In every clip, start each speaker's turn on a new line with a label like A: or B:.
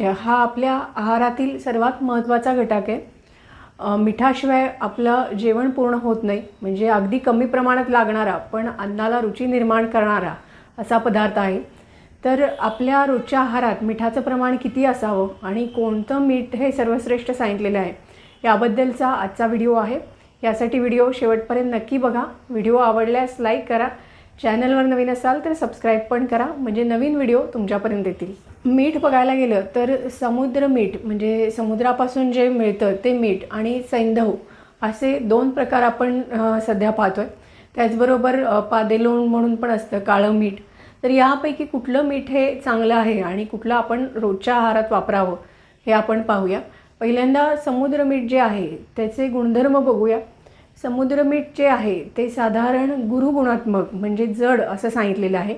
A: मीठ हा आपल्या आहारातील सर्वात महत्त्वाचा घटक आहे. मिठाशिवाय आपलं जेवण पूर्ण होत नाही. म्हणजे अगदी कमी प्रमाणात लागणारा पण अन्नाला रुची निर्माण करणारा असा पदार्थ आहे. तर आपल्या रोजच्या आहारात मिठाचं प्रमाण किती असावं आणि कोणतं मीठ हे सर्वश्रेष्ठ सांगितलेलं आहे याबद्दलचा आजचा व्हिडिओ आहे. यासाठी व्हिडिओ शेवटपर्यंत नक्की बघा. व्हिडिओ आवडल्यास लाईक करा. चॅनलवर नवीन असाल तर सबस्क्राईब पण करा. म्हणजे नवीन व्हिडिओ तुमच्यापर्यंत येतील. मीठ बघायला गेलं तर समुद्र मीठ म्हणजे समुद्रापासून जे मिळतं ते मीठ आणि सैंधव असे दोन प्रकार आपण सध्या सध्या पाहतोय. त्याचबरोबर पादेलोण म्हणून पण असतं काळं मीठ. तर यापैकी कुठलं मीठ हे चांगलं आहे आणि कुठलं आपण रोजच्या आहारात वापरावं हे आपण पाहूया. पहिल्यांदा समुद्र मीठ जे आहे त्याचे गुणधर्म बघूया. समुद्र मीठ जे आहे ते साधारण गुरुगुणात्मक म्हणजे जड असं सांगितलेलं आहे.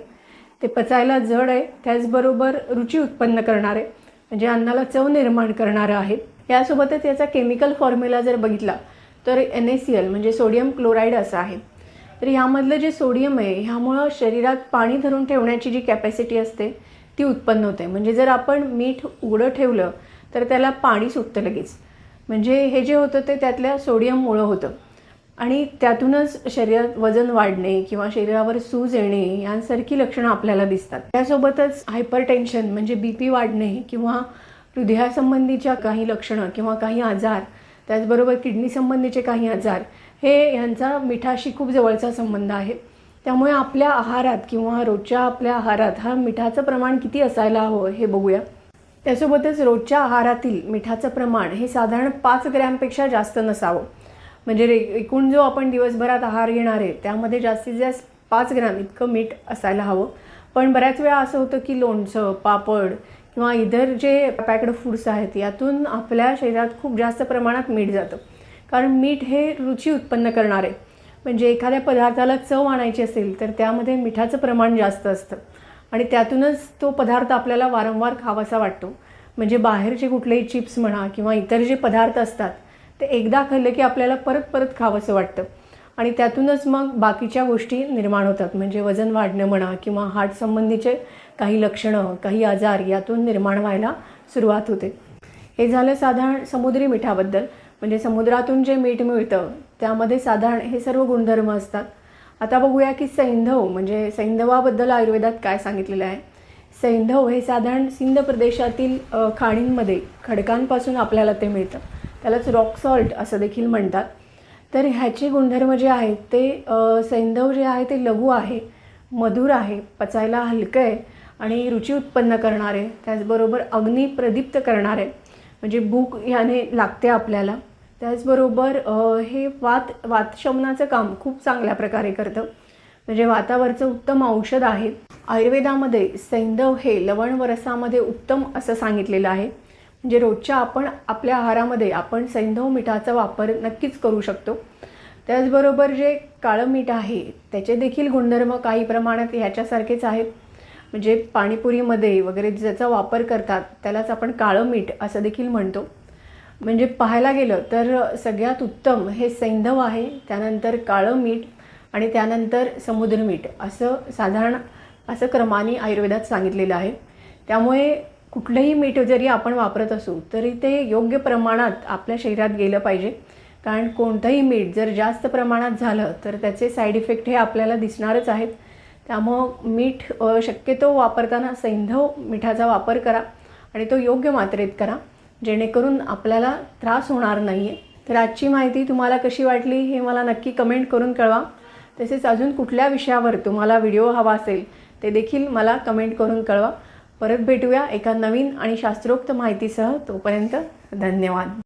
A: ते पचायला जड आहे त्याचबरोबर रुची उत्पन्न करणारे म्हणजे अन्नाला चव निर्माण करणारं आहे. यासोबतच याचा केमिकल फॉर्म्युला जर बघितला तर एन ए सी एल म्हणजे सोडियम क्लोराईड असं आहे. तर ह्यामधलं जे सोडियम आहे ह्यामुळं शरीरात पाणी धरून ठेवण्याची जी कॅपॅसिटी असते ती उत्पन्न होते. म्हणजे जर आपण मीठ उघडं ठेवलं तर त्याला पाणी सुटतं लगेच. म्हणजे हे जे होतं ते त्यातल्या सोडियममुळं होतं. आणि त्यातूनच शरीरात वजन वाढणे किंवा शरीरावर सूज येणे यांसारखी लक्षणं आपल्याला दिसतात. त्यासोबतच हायपर टेन्शन म्हणजे बी पी वाढणे किंवा हृदयासंबंधीच्या काही लक्षणं किंवा काही आजार त्याचबरोबर किडनी संबंधीचे काही आजार हे यांचा मिठाशी खूप जवळचा संबंध आहे. त्यामुळे आपल्या आहारात किंवा रोजच्या आपल्या आहारात हा मिठाचं प्रमाण किती असायला हवं हे बघूया. त्यासोबतच रोजच्या आहारातील मिठाचं प्रमाण हे साधारण पाच ग्रॅमपेक्षा जास्त नसावं. म्हणजे रे एकूण जो आपण दिवसभरात आहार घेणार आहे त्यामध्ये जास्तीत जास्त पाच ग्रॅम इतकं मीठ असायला हवं. पण बऱ्याच वेळा असं होतं की लोणचं पापड किंवा इतर जे पॅक्ड फूड्स आहेत यातून आपल्या शरीरात खूप जास्त प्रमाणात मीठ जातं. कारण मीठ हे रुची उत्पन्न करणार. आहे म्हणजे एखाद्या पदार्थाला चव आणायची असेल तर त्यामध्ये मिठाचं प्रमाण जास्त असतं. आणि त्यातूनच तो पदार्थ आपल्याला वारंवार खावासा वाटतो. म्हणजे बाहेरचे कुठलेही चिप्स म्हणा किंवा इतर जे पदार्थ असतात ते एकदा खाल्लं की आपल्याला परत परत खावंसं वाटतं. आणि त्यातूनच मग बाकीच्या गोष्टी निर्माण होतात. म्हणजे वजन वाढणं म्हणा किंवा हार्ट संबंधीचे काही लक्षणं काही आजार यातून निर्माण व्हायला सुरुवात होते. हे झालं साधारण समुद्री मिठाबद्दल. म्हणजे समुद्रातून जे मीठ मिळतं त्यामध्ये साधारण हे सर्व गुणधर्म असतात. आता बघूया की सैंधव म्हणजे सैंधवाबद्दल आयुर्वेदात काय सांगितलेलं आहे? सैंधव हे साधारण सिंध प्रदेशातील खाणींमध्ये खडकांपासून आपल्याला ते मिळतं. त्यालाच रॉक सॉल्ट असं देखील म्हणतात. तर ह्याचे गुणधर्म जे आहेत ते सैंधव जे आहे ते लघु आहे मधुर आहे पचायला हलकं आहे आणि रुची उत्पन्न करणारे त्याचबरोबर अग्नी प्रदीप्त करणारे म्हणजे भूक याने लागते आपल्याला. त्याचबरोबर हे वात वातशमनाचं काम खूप चांगल्या प्रकारे करतं. म्हणजे वातावरचं उत्तम औषध आहे. आयुर्वेदामध्ये सैंधव हे लवण रसामध्ये उत्तम असं सांगितलेलं आहे. म्हणजे रोजच्या आपण आपल्या आहारामध्ये आपण सैंधव मिठाचा वापर नक्कीच करू शकतो. त्याचबरोबर जे काळं मीठ आहे त्याचे देखील गुणधर्म काही प्रमाणात ह्याच्यासारखेच आहेत. म्हणजे पाणीपुरीमध्ये वगैरे ज्याचा वापर करतात त्यालाच आपण काळं मीठ असं देखील म्हणतो. म्हणजे पाहायला गेलं तर सगळ्यात उत्तम हे सैंधव आहे त्यानंतर काळं मीठ आणि त्यानंतर समुद्र मीठ असं साधारण असं क्रमाने आयुर्वेदात सांगितलेलं आहे. त्यामुळे कुठलंही मीठ जरी आपण वापरत असू तरी ते योग्य प्रमाणात आपल्या शरीरात गेलं पाहिजे. कारण कोणतंही मीठ जर जास्त प्रमाणात झालं तर त्याचे साईड इफेक्ट हे आपल्याला दिसणारच आहेत. त्यामुळं मीठ शक्यतो वापरताना सैंधव मिठाचा वापर करा आणि तो योग्य मात्रेत करा. जेणेकरून आपल्याला त्रास होणार नाही आहे तर आजची माहिती तुम्हाला कशी वाटली हे मला नक्की कमेंट करून कळवा. तसेच अजून कुठल्या विषयावर तुम्हाला व्हिडिओ हवा असेल ते देखील मला कमेंट करून कळवा. परत भेटूया एका नवीन आणि शास्त्रोक्त माहितीसह तोपर्यंत धन्यवाद.